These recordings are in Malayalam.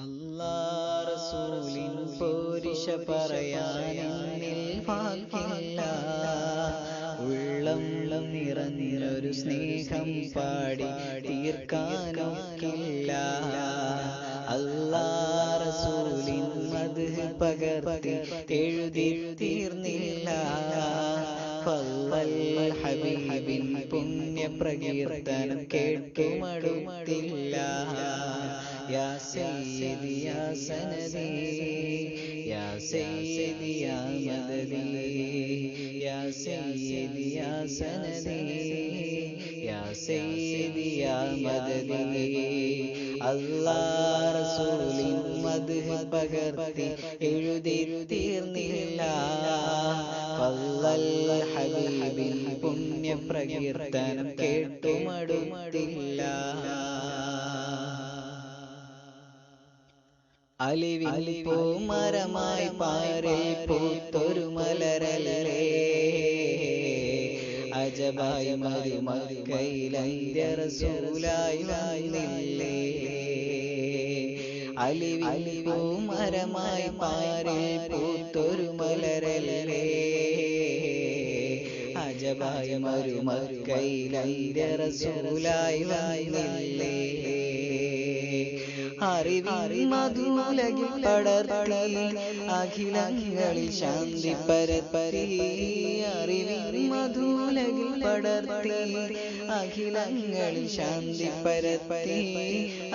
അല്ലാ റസൂലിൻ പോരിശ പറയാനിൽ വാക്കില്ല. ഉള്ളം നിറഞ്ഞൊരു സ്നേഹം പാടി തീർക്കാനൊക്കില്ല. അല്ലാ റസൂലിൻ മത് പകർത്തി എഴുതി തീർന്നില്ല. ഹബീബിൻ പുണ്യ പ്രകീർത്തനം പകർത്തി എഴുതി തീർന്നില്ല പുണ്യ പ്രകീർത്തനം കേട്ടുമടുത്തില്ല. അലിവിൽ പൂമരമായി പാരിൽ പൂത്തൊരു മലരലേ അജബായി മരുമക്കൈലൈരസൂലായി വന്നില്ലേ. അലിവിൽ പൂമരമായി പാരേ പോത്തൊരു മലരലേ അജബായി മരുമക്കൈലൈരസൂലായി വന്നില്ലേ. അറിവിൽ മധുലകിൽ പടർത്തി അഖിലങ്ങളിൽ ശാന്തി പരപ്പരി അറിവിൽ മധുലകിൽ പടർത്തി അഖിലങ്ങളിൽ ശാന്തി പരപ്പരി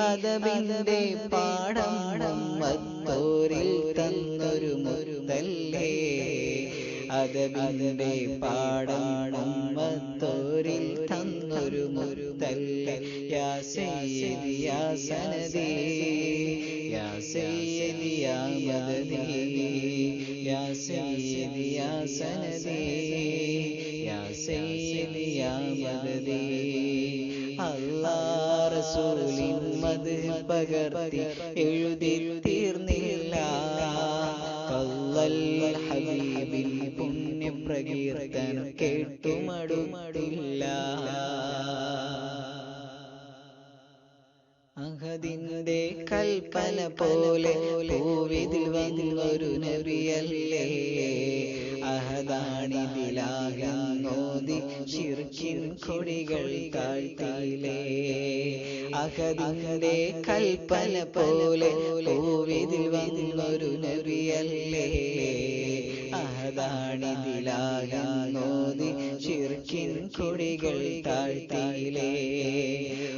അതവിന്റെ പാടം മത്തോരിൽ തന്നൊരു മുരുതല്ലേ അതവിന്റെ പാടാണം മത്തോരിൽ തന്നൊരു മുരുതല്ലേ യാ സയ്യിദി യാ സനദി യാ സയ്യിദി യാ മദദി യാ സയ്യിദി യാ സനദി യാ സയ്യിദി യാ മദദി അല്ലാ റസൂലിൻ മദ് പകർത്തി എഴുതി പ്രകീർത്തനം കേട്ടുമടുമടില്ല അഹദിന്റെ കൽപ്പന പോലെ പൂവിതിൽ വന്നൊരു അഹദാണിതിലാകോതി ശിർക്കിൻ കൊടികൾ താഴ്ത്തിയിലേ അഹദിന്റെ കൽപ്പന പോലെ പൂവിതിൽ വന്നൊരു നബിയല്ലേ. അഹദാണിതിലാകോതി ശിർക്കിൻ കൊടികൾ താഴ്ത്തിയിലേ.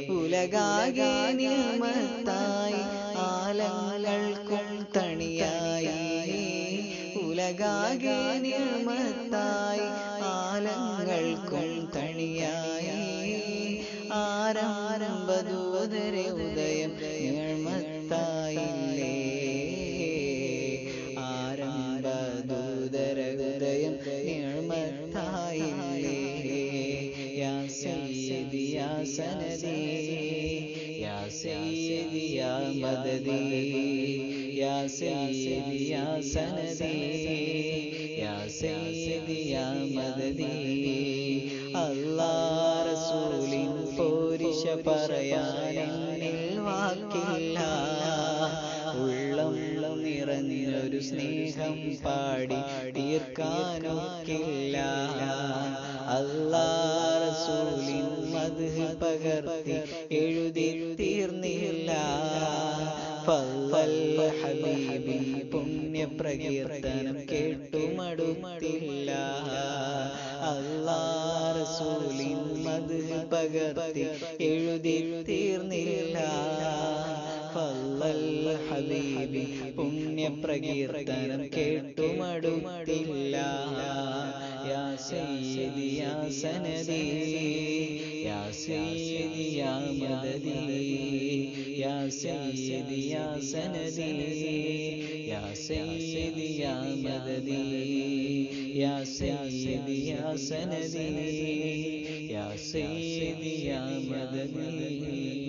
ഉലകാകെ നിയമത്തായി ആലങ്ങൾക്കും തണിയായി. ഉലകാകെ നിയമത്തായി ആലങ്ങൾക്കും തണിയായി. ആരാരംഭദൂതരെ ഉദയം യാ മദദി യാ സയ്യിദി യാ സനദി യാ സയ്യിദി യാ മദദി. അല്ലാ റസൂലിൻ പറയാനെന്നിൽ വാക്കില്ല. ഉള്ളം നിറഞ്ഞൊരു സ്നേഹം പാടി തീർക്കാനൊക്കില്ല. അല്ലാ റസൂലിൻ മത് പകർത്തി എഴുതി ഫല്ലൽ ഹബീബിൻ പുണ്യ പ്രകീർത്തനം കേട്ടുമടുത്തില്ല അല്ലാ റസൂലിൻ മത് പകർത്തി എഴുതി തീർന്നില്ല ഹബീബി പുണ്യ പ്രകീർത്തനം കേട്ടുമടുത്തില്ല യാ സയ്യിദി യാ സനദി യാ സയ്യിദി യാ മദദി യാ സയ്യിദി യാ സനദി യാ സയ്യിദി യാ മദദി യാ സയ്യിദി യാ സനദി യാ സയ്യിദി യാ മദദി